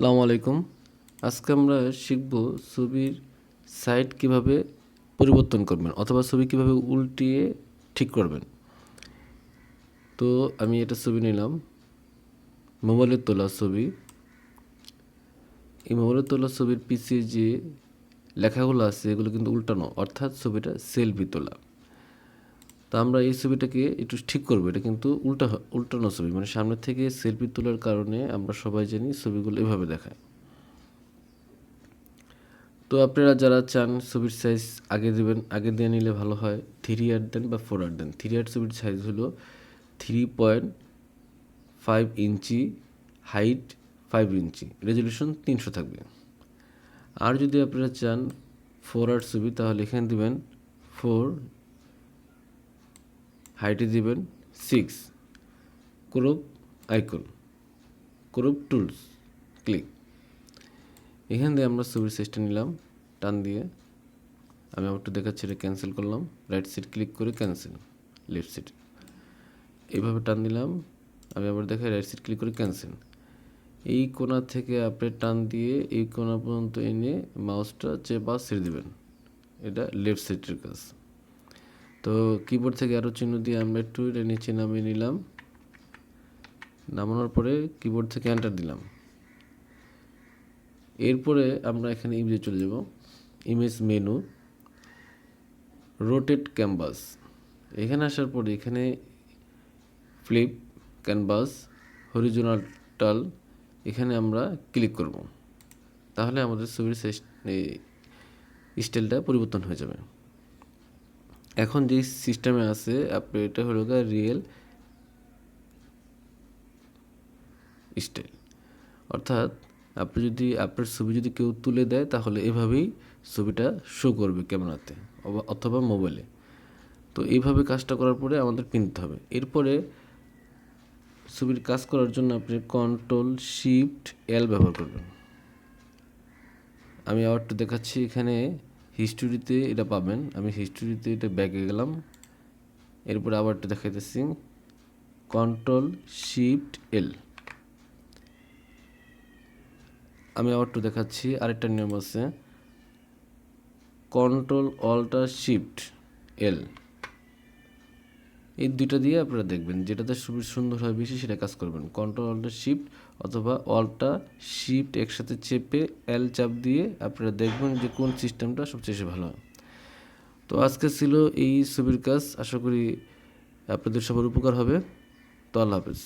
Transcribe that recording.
আসসালামু আলাইকুম। আজকে আমরা শিখব ছবির সাইড কীভাবে পরিবর্তন করবেন অথবা ছবি কীভাবে উল্টিয়ে ঠিক করবেন। তো আমি এটা ছবি নিলাম মোবাইলের তোলা ছবি। এই মোবাইলের তোলা ছবির পিছিয়ে যে লেখাগুলো আছে, এগুলো কিন্তু উল্টানো, অর্থাৎ ছবিটা সেলফি তোলা। তো আমরা এই ছবিটাকে একটু ঠিক করব। এটা কিন্তু উল্টা উল্টানো ছবি। মানে সামনে থেকে সেলফি তোলার কারণে আমরা সবাই জানি ছবিগুলো এভাবে দেখায়। তো আপনারা যারা চান ছবির সাইজ আগে দেবেন, আগে দিয়ে নিলে ভালো হয়। থ্রি আর দেন বা ফোর আর দেন। থ্রি আর ছবির সাইজ হলো three point five inch height five inch. Resolution তিনশো থাকবে। আর যদি আপনারা চান ফোর আর ছবি, তাহলে এখানে দেবেন ফোর হাইটে দিবেন six. Crop icon crop tools, click. এখান দিয়ে আমরা ছবির সাইজটা নিলাম, টান দিয়ে আমি আবার একটু দেখাচ্ছি, এটা ক্যান্সেল করলাম রাইট সাইড ক্লিক করে ক্যান্সেল লেফট সাইড এইভাবে টান দিলাম, আমি আবার দেখাই রাইট সাইড ক্লিক করে ক্যান্সেল এই কোণা থেকে আপনি টান দিয়ে এই কোণা পর্যন্ত এনে মাউসটা চেপা ছেড়ে দিবেন। এটা লেফট সাইডের কাজ। তো কিবোর্ড থেকে আরও চিহ্ন দিয়ে আমরা একটু এটা নিচে নামিয়ে নিলাম। নামানোর পরে কিবোর্ড থেকে এন্টার দিলাম। এরপরে আমরা এখানে ইমেজে চলে যাব। ইমেজ মেনু রোটেট ক্যানভাস এখানে আসার পরে এখানে ফ্লিপ ক্যানভাস হরিজোনাটাল এখানে আমরা ক্লিক করব। তাহলে আমাদের ছবির স্টাইলটা পরিবর্তন হয়ে যাবে। এখন যে সিস্টেমে আছে আপনি এটা হলো গা রিয়েল স্টাইল অর্থাৎ আপনি যদি, আপনার ছবি যদি কেউ তুলে দেয়, তাহলে এভাবেই ছবিটা শো করবে ক্যামেরাতে অথবা মোবাইলে তো এইভাবে কাজটা করার পরে আমাদের কিনতে হবে। এরপরে ছবির কাজ করার জন্য আপনি কন্ট্রোল শিফট এল ব্যবহার করবেন। আমি আবার একটু দেখাচ্ছি এখানে। হিস্টোরিতে এটা পাবেন। আমি হিস্টোরিতে এটা ব্যাগে গেলাম। এরপরে আবার একটু দেখাইতেছি। কন্ট্রোল শিফট এল আমি আবার একটু দেখাচ্ছি, আরেকটা নিয়ম আছে। কন্ট্রোল অল্টার শিফট এল এই দুইটা দিয়ে আপনারা দেখবেন, যেটাতে সুন্দর হয় বেশি সেটা কাজ করবেন। কন্ট্রোল অল্টার শিফট অথবা অল্টা শিফট একসাথে চেপে এল চাপ দিয়ে আপনারা দেখবেন যে কোন সিস্টেমটা সবচেয়ে ভালো। হয় তো আজকে ছিল এই ছবির কাজ। আশা করি আপনাদের সবার উপকার হবে। তো আল্লাহ হাফেজ।